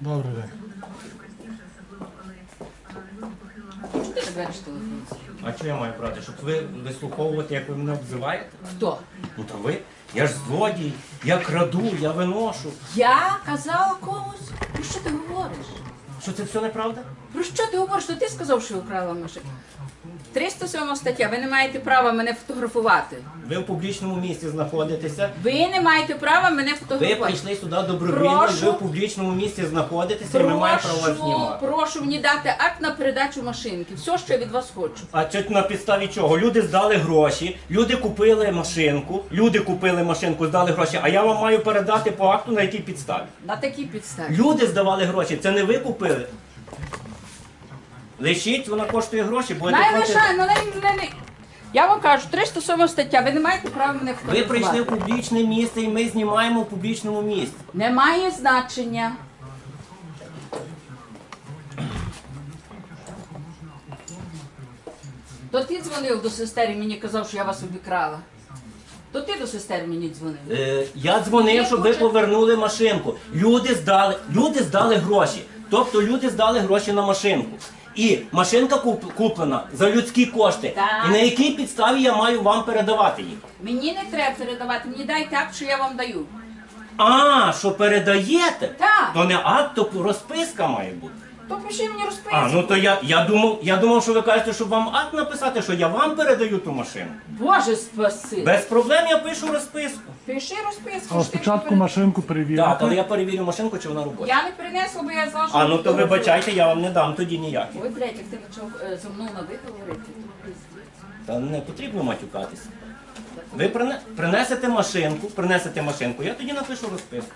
Добрий день. Ти не береш телефон? А що я маю брати? Щоб ви вислуховувати, як ви мене обзиваєте? Хто? Ну то ви, я ж злодій, я краду, я виношу. Я казала комусь. Про що ти говориш? Що це все неправда? Про що ти говориш? То ти сказав, що украла машину. 307 стаття. Ви не маєте права мене фотографувати. Ви в публічному місці знаходитеся. Ви не маєте права мене Ви фотографувати. прийшли сюди добровільно, і ви в публічному місці знаходитеся, і ми маємо право вас Прошу, знімати. прошу мені дати акт на передачу машинки. Все, що я від вас хочу. А це на підставі чого? Люди здали гроші, люди купили машинку, люди купили машинку, здали гроші, а я вам маю передати по акту на якій підставі. На такій підставі. Люди здавали гроші, це не ви купили. Лишіть, вона коштує гроші, будете Най платити. лишай, ну не, не, не. Я вам кажу, 307 стаття, ви не маєте права мене Ви прийшли в публічне місце і ми знімаємо в публічному місці. Немає значення. То ти дзвонив до сестер і мені казав, що я вас обікрала. То ти до сестер мені дзвонив. Е, я дзвонив, щоб ви повернули машинку. Люди здали, люди здали гроші. Тобто люди здали гроші на машинку. І машинка куп- куплена за людські кошти. Так. І на якій підставі я маю вам передавати їх? Мені не треба передавати, мені дайте акт, що я вам даю. А, що передаєте? Так. То не акт, то розписка має бути. То пиши мені розписку. А, ну то я, я думав, я думав, що ви кажете, щоб вам акт написати, що я вам передаю ту машину. Боже спаси. Без проблем я пишу розписку. Пиши розписку. Але що ти спочатку перед- машинку. Так, але я перевірю машинку, чи вона робоча. Я не принесла, бо я знала, що... А ну то вибачайте, я вам не дам тоді ніяких. Ой, блядь, як ти почав е, зі мною на ви говорити, то пиздець. Та не потрібно матюкатися. Ви прине- принесете машинку, принесете машинку, я тоді напишу розписку.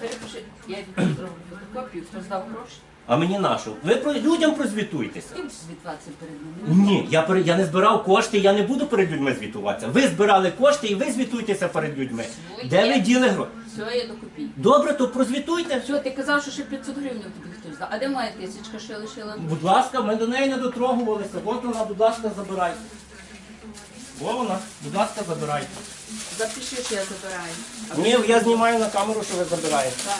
Перепиши, я відправлю фотокопію, хто здав гроші. А мені нашу. Ви про людям прозвітуйтеся. Ким звітуватися перед ними? Ні, я пере- я не збирав кошти, я не буду перед людьми звітуватися. Ви збирали кошти і ви звітуйтеся перед людьми. Своє. Де ви діли гроші? Все, я докупію. Добре, то прозвітуйте. Все, ти казав, що ще 500 гривень тобі хтось дав. А де моя тисячка, що я лишила? Будь ласка, ми до неї не дотрогувалися. От вона, будь ласка, забирайте. О, вона, будь ласка, забирайте. Запиши, що я забираю. Ні, я знімаю на камеру, що ви забираєте. Так.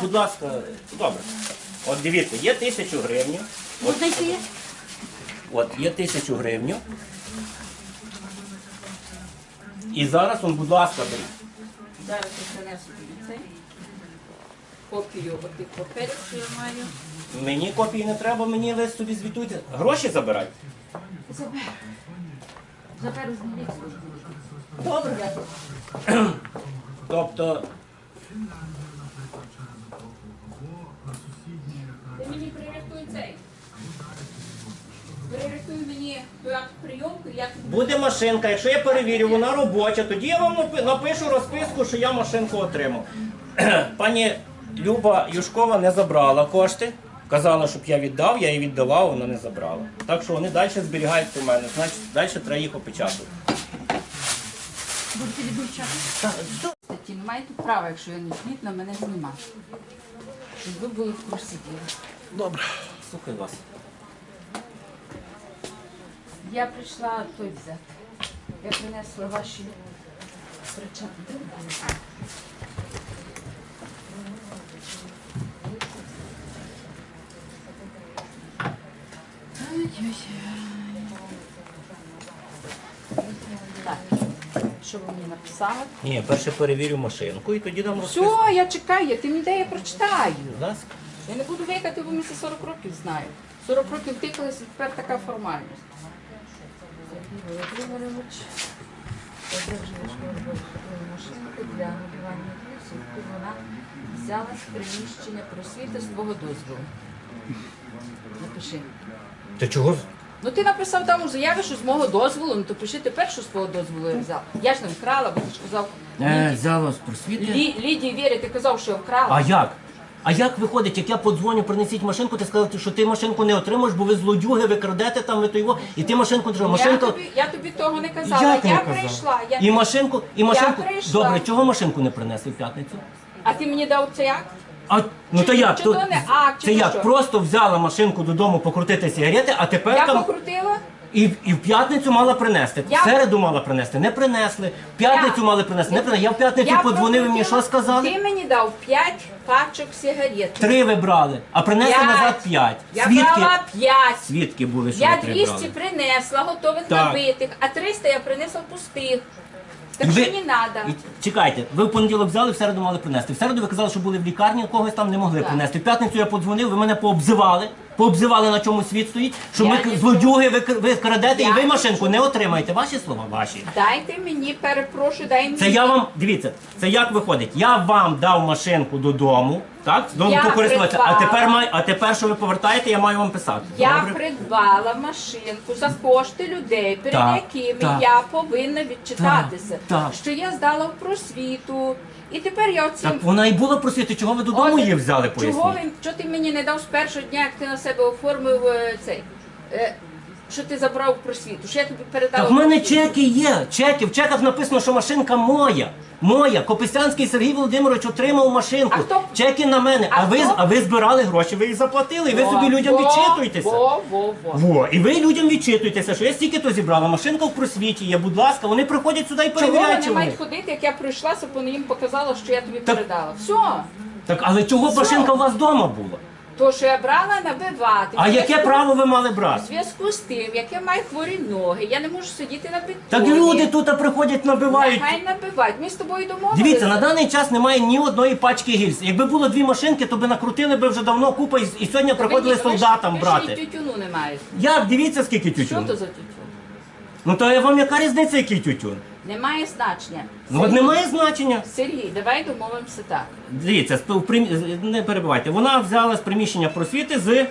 Будь ласка, добре. От дивіться, є тисячу гривень. Можна йти? От є тисячу гривень. І зараз, он, будь ласка, беріть. Зараз я принесу тобі цей. Копію отих паперів, що я маю. Мені копії не треба, мені ви собі звітуйте. Гроші забирайте. Заберу. Заберу з міліції. Добре. Тобто, Ти мені пририхтуй цей. Пририхтуй мені прийомку, як буде машинка, якщо я перевірю, вона робоча, тоді я вам напишу розписку, що я машинку отримав. Пані Люба Юшкова не забрала кошти. Казала, щоб я віддав, я їй віддавав, вона не забрала. Так що вони далі зберігають у мене, значить далі треба їх опечатати. Будете відмічати? Маєте права, якщо я не згідна, мене знімати. Щоб ви були в курсі діла. Добре. Слухай вас. Я прийшла той взяти. Я принесла ваші причати. Так, що ви мені написали? Ні, перше перевірю машинку і тоді дам розписку. Все, я чекаю, ти мені дай, я прочитаю. Будь ласка. Я не буду викати, бо ми це 40 років знаю. 40 років тикалися, тепер така формальність. Володимирович, машинку для набивання плюсів, вона взяла з приміщення просвіти з твого дозволу. Напиши. Та чого? Ну ти написав там у заяві, що з мого дозволу, ну то пиши тепер, що з твого дозволу я взяв. Я ж не вкрала, бо ти ж казав. Е, Ліді- взяла з просвіти. Лі- Лідії Вірі, ти казав, що я вкрала. А як? А як виходить, як я подзвоню, принесіть машинку, ти сказав, що ти машинку не отримаєш, бо ви злодюги, ви крадете там, ви то його, і ти машинку не Я Машинка... тобі, я тобі того не казала. Як не я казав? прийшла. Я... І машинку, і машинку. прийшла. Добре, чого машинку не принесли в п'ятницю? А ти мені дав цей акт? А ну то як? чи То, не акт, чи це як? що? Просто взяла машинку додому покрутити сигарети, а тепер Я там. покрутила? І, і в п'ятницю мала принести. Я- В середу мала принести, не принесли. В п'ятницю Я- мали принести, не принесли. Я в п'ятницю Я подзвонив і мені що сказали? Ти мені дав 5 пачок сигарет. Три ви брали, а принесли П'ять. назад п'ять. Я Свідки, брала 5. свідки були, що Я 200 принесла, готових Так. набитих, а 300 я принесла пустих. Так що не треба. Чекайте, ви в понеділок взяли, в середу мали принести. В середу ви казали, що були в лікарні, когось там не могли Так. принести. В п'ятницю я подзвонив, ви мене пообзивали. Пообзивали на чому світ стоїть, що Я ми нічого- злодюги, ви, ви крадете і Я ви машинку не отримаєте. Ваші слова ваші. Дайте мені, перепрошую, дай мені. Це я вам дивіться, це як виходить. Я вам дав машинку додому, так? Дому Я покористуватися. А придбала. тепер май, а тепер, що ви повертаєте, я маю вам писати. Я Добре? придбала машинку за кошти людей, перед Так, якими так. я повинна відчитатися, Так, так. що я здала в просвіту. І тепер я оцим... Так вона і була просити, чого ви додому От, її взяли, Чого поясніть. ви, що ти мені не дав з першого дня, як ти на себе оформив е, цей, е, що ти забрав в просвіту, що я тобі передала. Так в мене просвіту? чеки є. Чеки. В чеках написано, що машинка моя. Моя. Кописянський Сергій Володимирович отримав машинку. А хто- Чеки на мене. А, А ви, хто- а ви збирали гроші, ви їх заплатили, і ви собі людям відчитуєтеся. Во, во, во. Во, і ви людям відчитуєтеся, що я стільки то зібрала, машинка в просвіті є, будь ласка, вони приходять сюди і Чого перевіряють. вони чи вони. мають ходити, як я прийшла, щоб їм показала, що я тобі передала. Все. Так, але чого машинка у вас вдома була? То, що я брала набивати. А яке право ви мали У брати? зв'язку з тим, як я маю хворі ноги, я не можу сидіти на бетоні. Так люди тут приходять, набивають. Нехай набивають. Ми з тобою домовилися. Дивіться, на даний час немає ні одної пачки гільз. Якби було дві машинки, то би накрутили би вже давно купа і, і сьогодні приходили солдатам брати. тютюну не маєте. Як? Дивіться, скільки Що то за тютюн? Ну то я вам яка різниця, який тютюн? Немає значення. Ну от немає значення. Сергій, давай домовимося так. Дивіться, з- в примі- не перебивайте. Вона взяла з приміщення просвіти з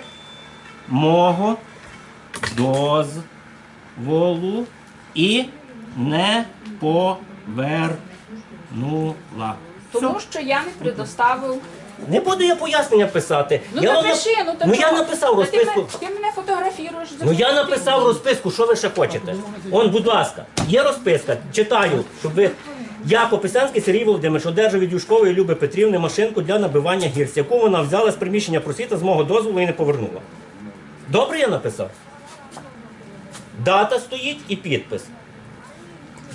мого дозволу і не повернула. Тому що я не предоставив. Не буду я пояснення писати. Ну я напиши, нап- ну так. ну я написав Та ти розписку. мене- Ти мене фотографіруєш. Ну я написав ти- розписку, що ви ще хочете. Он, будь ласка, є розписка, читаю, щоб ви. Я Пописянський Сергій Володимирович одержав від Юшкової Люби Петрівни машинку для набивання гірс, яку вона взяла з приміщення просвіта з мого дозволу і не повернула. Добре я написав? Дата стоїть і підпис.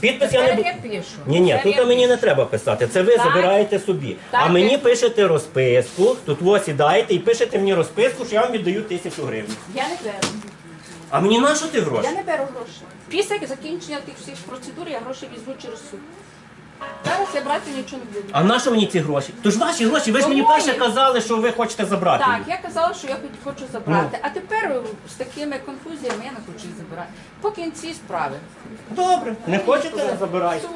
Підпис я не бу- я пишу. Ні, ні, Тепер тут я мені не пишу. треба писати. Це ви Так. забираєте собі. Так, а мені я- пишете розписку, тут ось сідаєте і пишете мені розписку, що я вам віддаю тисячу гривень. Я не беру. А мені на що ти гроші? Я не беру гроші. Після закінчення тих всіх процедур я гроші візьму через суд. Зараз я брати нічого не буду. А на що мені ці гроші? То ж ваші гроші, ви ж мені перше казали, що ви хочете забрати. Так, їх. я казала, що я хоч- хочу забрати. Ну. А тепер е, з такими конфузіями я не хочу їх забирати. По кінці справи. Добре, не хочете, не забирайте.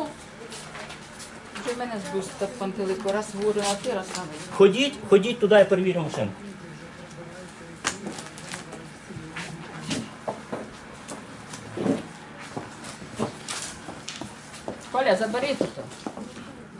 Вже мене так пантелику, раз говорю, а ти раз саме. Ходіть, ходіть туди і перевіримо машину. Коля, забери тут.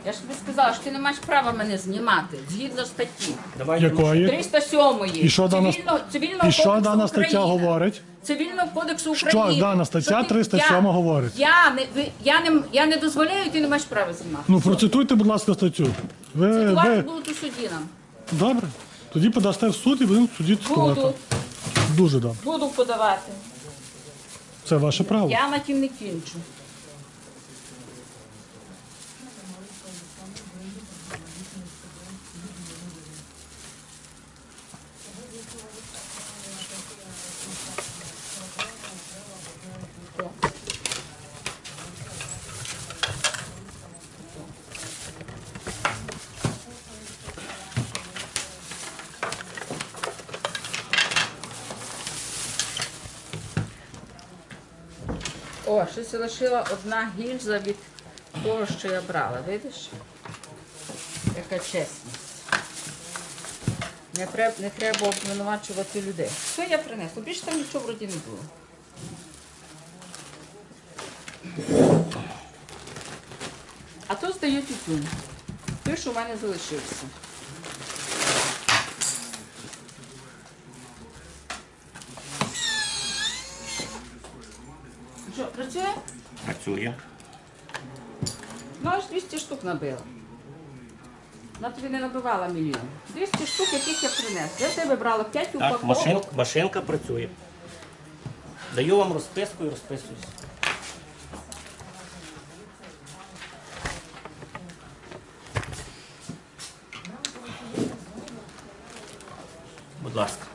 Я ж тобі сказала, що ти не маєш права мене знімати згідно статті. Якої? 307 І що дана- цивільного, цивільного І що кодексу дана стаття України. говорить? Цивільного кодексу Що України. дана стаття Що ти- 307 я- говорить? Я не, ви- я, не, я не дозволяю, ти не маєш права знімати. Ну процитуйте, будь ласка, статтю. Ви, Цитувати ви... будуть у суді нам. Добре. Тоді подасте в суд і будемо в суді цитувати. Буду, Дуже добре. буду подавати. Це ваше право. Я на тім не кінчу. Ще лишила одна гільза від того, що я брала. Видиш? Яка чесність. Не треба, не треба обвинувачувати людей. Що я принесла? Більше там нічого вроді не було. А то здаю тютюн. Той, що в мене залишився. Що, працює? Працює. Ну, аж 200 штук набила. Вона тобі не набивала мільйон. 200 штук, яких я принесла. Я в тебе брала 5 Так, упаковок. машинка, машинка працює. Даю вам розписку і розписуюсь. Будь ласка.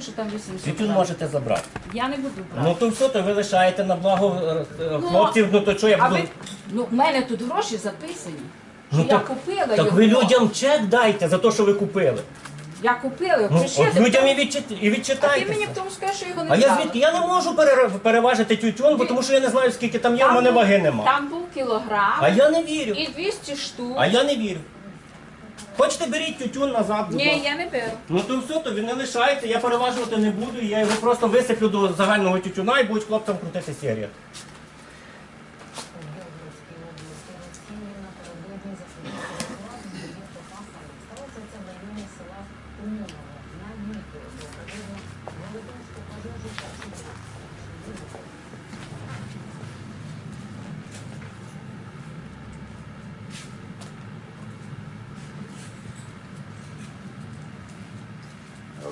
Тютюн, що там 800 Тютюн грам. можете забрати. Я не буду брати. Ну то все, то ви лишаєте на благо е, е, Ну, хлопців, ну то що я а буду. ви, ну, в мене тут гроші записані. Ну, що я так- купила Так його. ви людям чек дайте за те, що ви купили. Я купила, Ну, пиши. от людям і, ти- відчит... і А ти мені потім скажеш, що його не А я взяла. звідки? Я не можу пере- переважити тютюн, бо тому що я не знаю, скільки там є, в мене був- ваги нема. Там був кілограм А я не вірю. і 200 штук. А я не вірю. Хочете беріть тютюн назад, будь Ні, я не беру. Ну то все, то він не лишається, я переважувати не буду, я його просто висиплю до загального тютюна і будуть хлопцям крутити серію.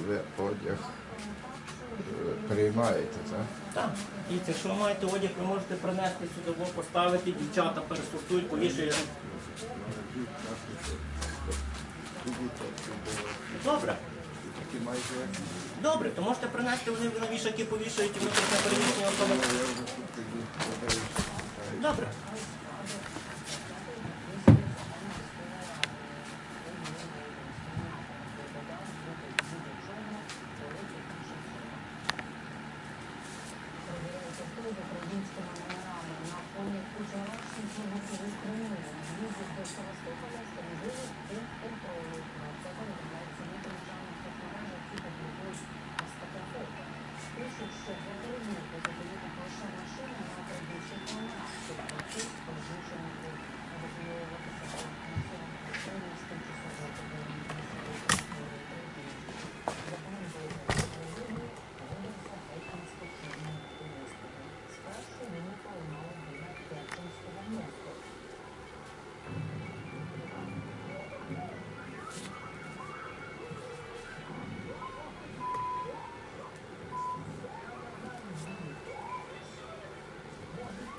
Ви одяг е, приймаєте, так? Так. І якщо ви маєте одяг, ви можете принести сюди, поставити, дівчата пересортують, повішають. Добре. Добре, то можете принести, вони на вішаки повішають і ми на переміщення особи. Добре.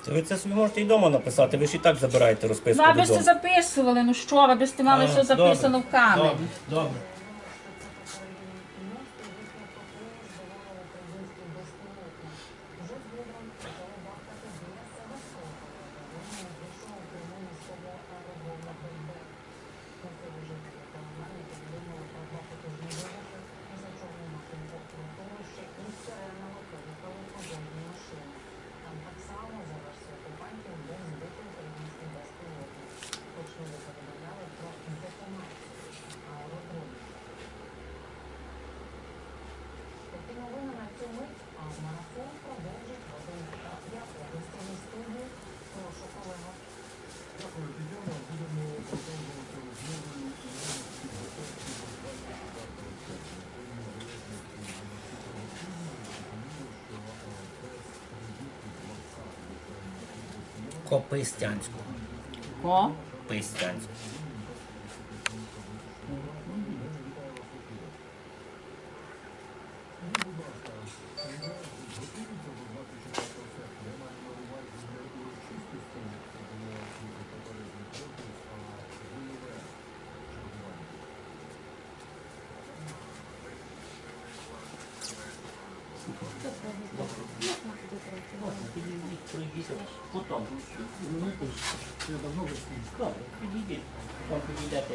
Це ви це собі можете і вдома написати, ви ж і так забираєте розписку Ну, аби ж додому. це записували, ну що, аби ж ти мали все записано в камері. Добре, добре. Копистянську. О, Пистянську. Підійдете,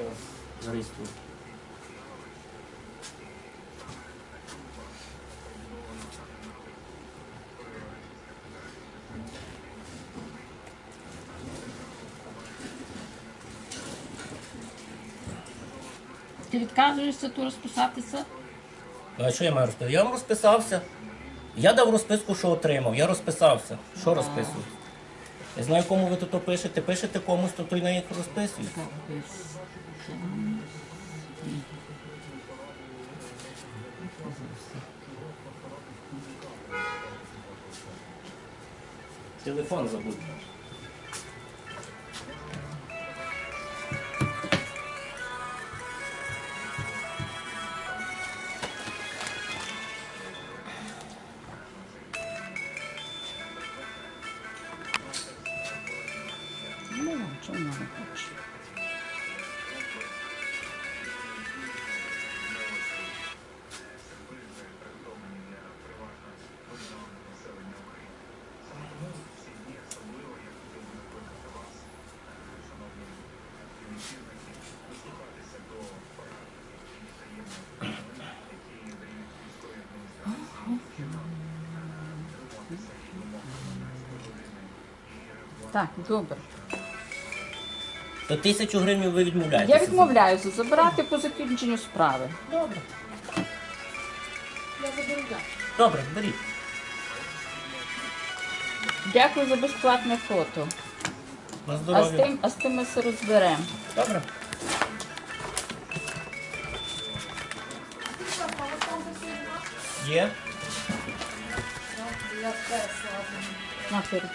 зареєструю. ти відказуєшся тут розписатися? А що я маю розписати? Я вам розписався. Я дав розписку, що отримав. Я розписався. Що розписую? Я знаю, кому ви тут пишете. Пишете комусь, то той на їх розписує. Телефон забудь. Так, добре. То тисячу гривень ви відмовляєтеся? Я відмовляюся забирати по закінченню справи. Добре. Я заберу. Добре, беріть. Дякую за безплатне фото. На А з здоров'я. тим, а з тим ми все розберемо. Добре. Є? На перед.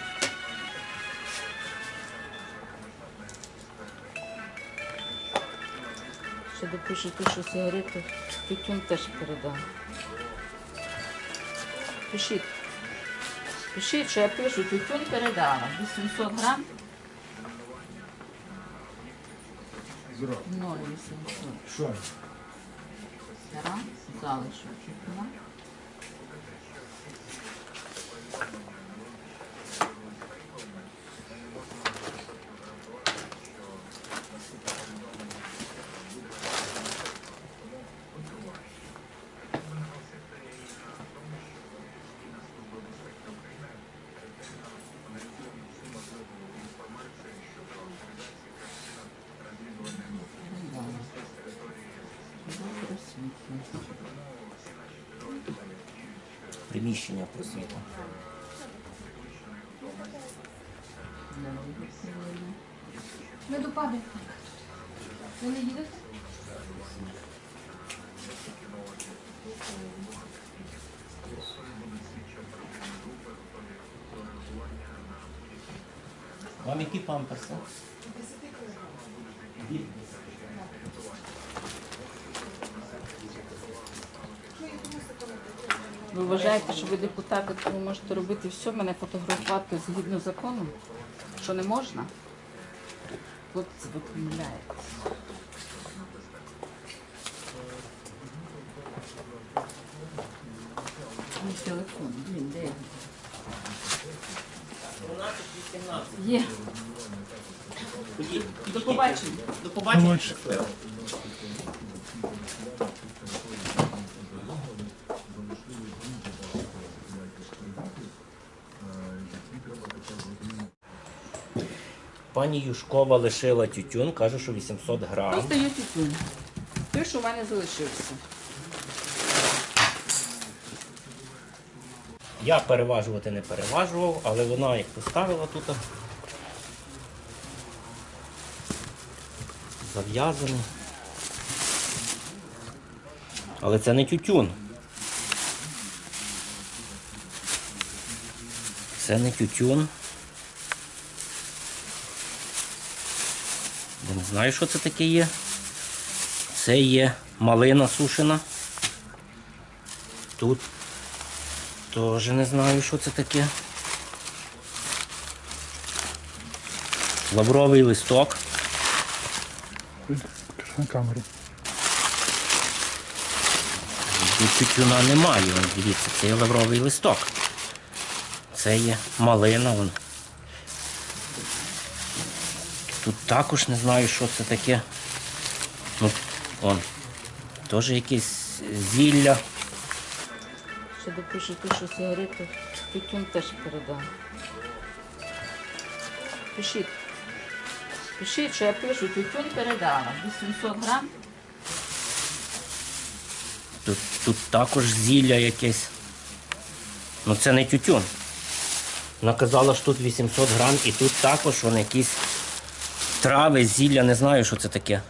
Ще допишу що сигарети, тютюн теж передав. Пишіть. Пишіть, що я пишу, тютюн передала. 800 грам. 0,800 Що? грам залишок тютюна. Добре, світло. Приміщення просвіту. Ми до паби. Ви не їдете? Вам які памперси? Ви вважаєте, що ви депутати, то ви можете робити все, мене фотографувати згідно закону? Що не можна? Хлопці, ви помиляєтесь. Мій телефон, блін, де? він? 12-18. Є. До побачення. До побачення. Пані Юшкова лишила тютюн, каже, що 800 грам. Просто є тютюн. Той, що в мене залишився. Я переважувати не переважував, але вона як поставила тут. Зав'язано. Але це не тютюн. Це не тютюн. Я не знаю, що це таке є. Це є малина сушена. Тут Тоже не знаю, що це таке. Лавровий листок. На камеру. Тут тютюна немає, дивіться, це є лавровий листок. Це є малина. Вон. Тут також не знаю, що це таке. Ну, вон. Теж якесь зілля. Ще допишу ту, що сигарети, тютюн теж передав. Пишіть. Пишіть, що я пишу, тютюн передала. 800 грам. Тут, тут також зілля якесь. Ну це не тютюн. Наказала, що тут 800 грам і тут також вон якісь трави, зілля, не знаю, що це таке.